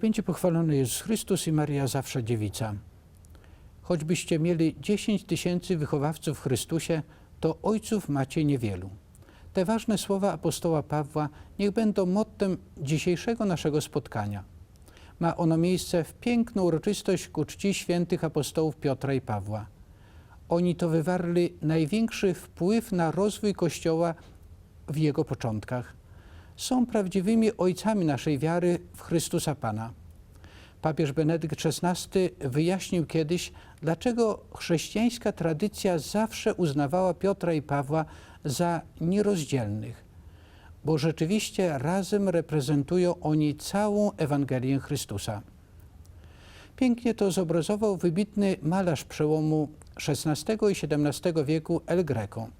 Będzie pochwalony Jezus Chrystus i Maria zawsze dziewica. Choćbyście mieli 10 tysięcy wychowawców w Chrystusie, to ojców macie niewielu. Te ważne słowa apostoła Pawła niech będą mottem dzisiejszego naszego spotkania. Ma ono miejsce w piękną uroczystość ku czci świętych apostołów Piotra i Pawła. Oni to wywarli największy wpływ na rozwój Kościoła w jego początkach. Są prawdziwymi ojcami naszej wiary w Chrystusa Pana. Papież Benedykt XVI wyjaśnił kiedyś, dlaczego chrześcijańska tradycja zawsze uznawała Piotra i Pawła za nierozdzielnych, bo rzeczywiście razem reprezentują oni całą Ewangelię Chrystusa. Pięknie to zobrazował wybitny malarz przełomu XVI i XVII wieku El Greco.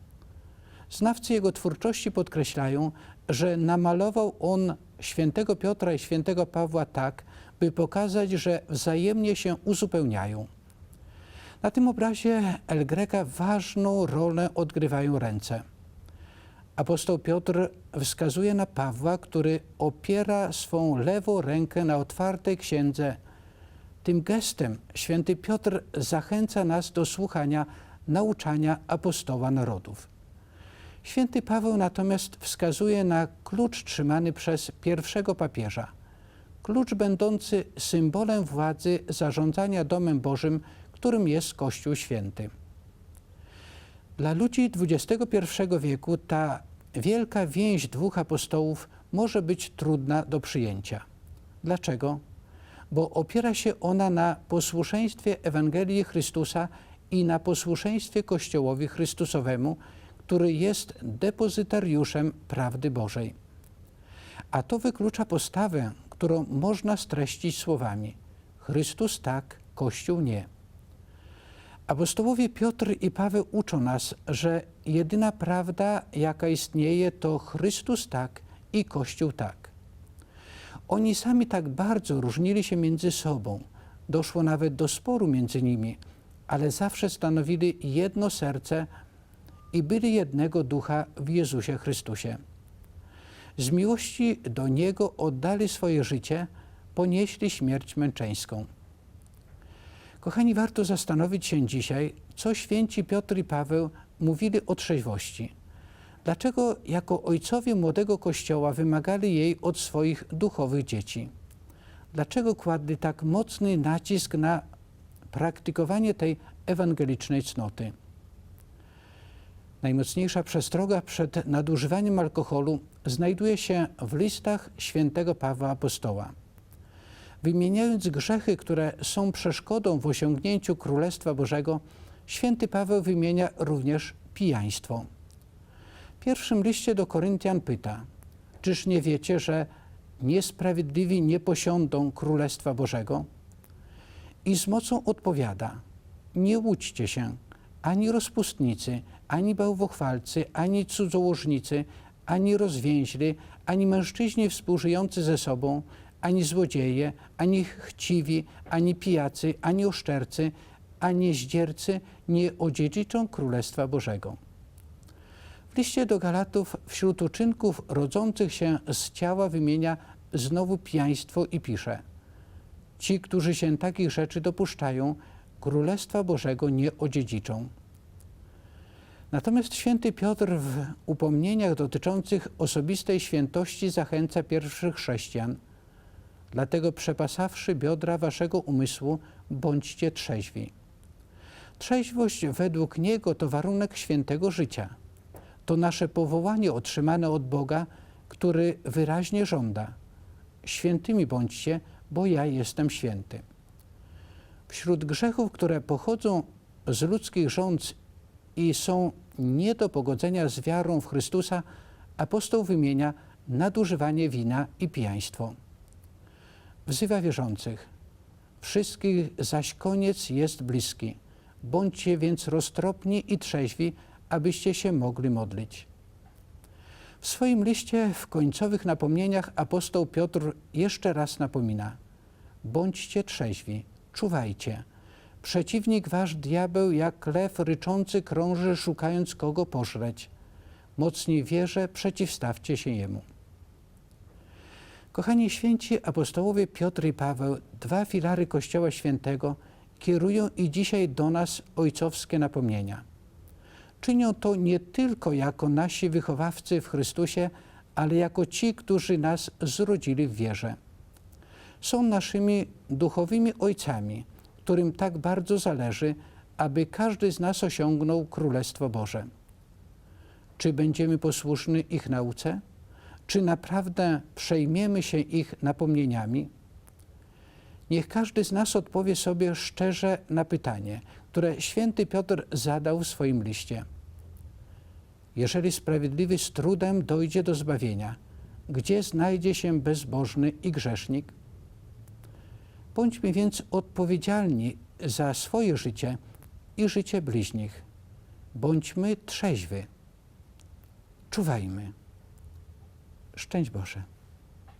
Znawcy jego twórczości podkreślają, że namalował on świętego Piotra i świętego Pawła tak, by pokazać, że wzajemnie się uzupełniają. Na tym obrazie El Greca ważną rolę odgrywają ręce. Apostoł Piotr wskazuje na Pawła, który opiera swą lewą rękę na otwartej księdze. Tym gestem święty Piotr zachęca nas do słuchania nauczania apostoła narodów. Święty Paweł natomiast wskazuje na klucz trzymany przez pierwszego papieża. Klucz będący symbolem władzy zarządzania domem Bożym, którym jest Kościół Święty. Dla ludzi XXI wieku ta wielka więź dwóch apostołów może być trudna do przyjęcia. Dlaczego? Bo opiera się ona na posłuszeństwie Ewangelii Chrystusa i na posłuszeństwie Kościołowi Chrystusowemu, który jest depozytariuszem prawdy Bożej. A to wyklucza postawę, którą można streścić słowami: Chrystus tak, Kościół nie. Apostołowie Piotr i Paweł uczą nas, że jedyna prawda, jaka istnieje, to Chrystus tak i Kościół tak. Oni sami tak bardzo różnili się między sobą, doszło nawet do sporu między nimi, ale zawsze stanowili jedno serce i byli jednego ducha w Jezusie Chrystusie. Z miłości do Niego oddali swoje życie, ponieśli śmierć męczeńską. Kochani, warto zastanowić się dzisiaj, co święci Piotr i Paweł mówili o trzeźwości. Dlaczego jako ojcowie młodego Kościoła wymagali jej od swoich duchowych dzieci? Dlaczego kładli tak mocny nacisk na praktykowanie tej ewangelicznej cnoty? Najmocniejsza przestroga przed nadużywaniem alkoholu znajduje się w listach świętego Pawła Apostoła. Wymieniając grzechy, które są przeszkodą w osiągnięciu Królestwa Bożego, święty Paweł wymienia również pijaństwo. W pierwszym liście do Koryntian pyta: Czyż nie wiecie, że niesprawiedliwi nie posiądą Królestwa Bożego? I z mocą odpowiada: Nie łudźcie się, ani rozpustnicy, ani bałwochwalcy, ani cudzołożnicy, ani rozwięźli, ani mężczyźni współżyjący ze sobą, ani złodzieje, ani chciwi, ani pijacy, ani oszczercy, ani zdziercy nie odziedziczą Królestwa Bożego. W liście do Galatów wśród uczynków rodzących się z ciała wymienia znowu pijaństwo i pisze Ci, którzy się takich rzeczy dopuszczają, Królestwa Bożego nie odziedziczą. Natomiast święty Piotr w upomnieniach dotyczących osobistej świętości zachęca pierwszych chrześcijan. Dlatego przepasawszy biodra waszego umysłu, bądźcie trzeźwi. Trzeźwość według niego to warunek świętego życia. To nasze powołanie otrzymane od Boga, który wyraźnie żąda. Świętymi bądźcie, bo ja jestem święty. Wśród grzechów, które pochodzą z ludzkich rządz i są nie do pogodzenia z wiarą w Chrystusa, apostoł wymienia nadużywanie wina i pijaństwo. Wzywa wierzących. Wszystkich zaś koniec jest bliski. Bądźcie więc roztropni i trzeźwi, abyście się mogli modlić. W swoim liście w końcowych napomnieniach apostoł Piotr jeszcze raz napomina: Bądźcie trzeźwi, czuwajcie. Przeciwnik wasz diabeł jak lew ryczący krąży, szukając kogo pożreć. Mocniej wierze, przeciwstawcie się jemu. Kochani święci apostołowie Piotr i Paweł, dwa filary Kościoła Świętego, kierują i dzisiaj do nas ojcowskie napomnienia. Czynią to nie tylko jako nasi wychowawcy w Chrystusie, ale jako ci, którzy nas zrodzili w wierze. Są naszymi duchowymi ojcami, którym tak bardzo zależy, aby każdy z nas osiągnął Królestwo Boże. Czy będziemy posłuszni ich nauce? Czy naprawdę przejmiemy się ich napomnieniami? Niech każdy z nas odpowie sobie szczerze na pytanie, które święty Piotr zadał w swoim liście. Jeżeli sprawiedliwy z trudem dojdzie do zbawienia, gdzie znajdzie się bezbożny i grzesznik? Bądźmy więc odpowiedzialni za swoje życie i życie bliźnich. Bądźmy trzeźwy. Czuwajmy. Szczęść Boże.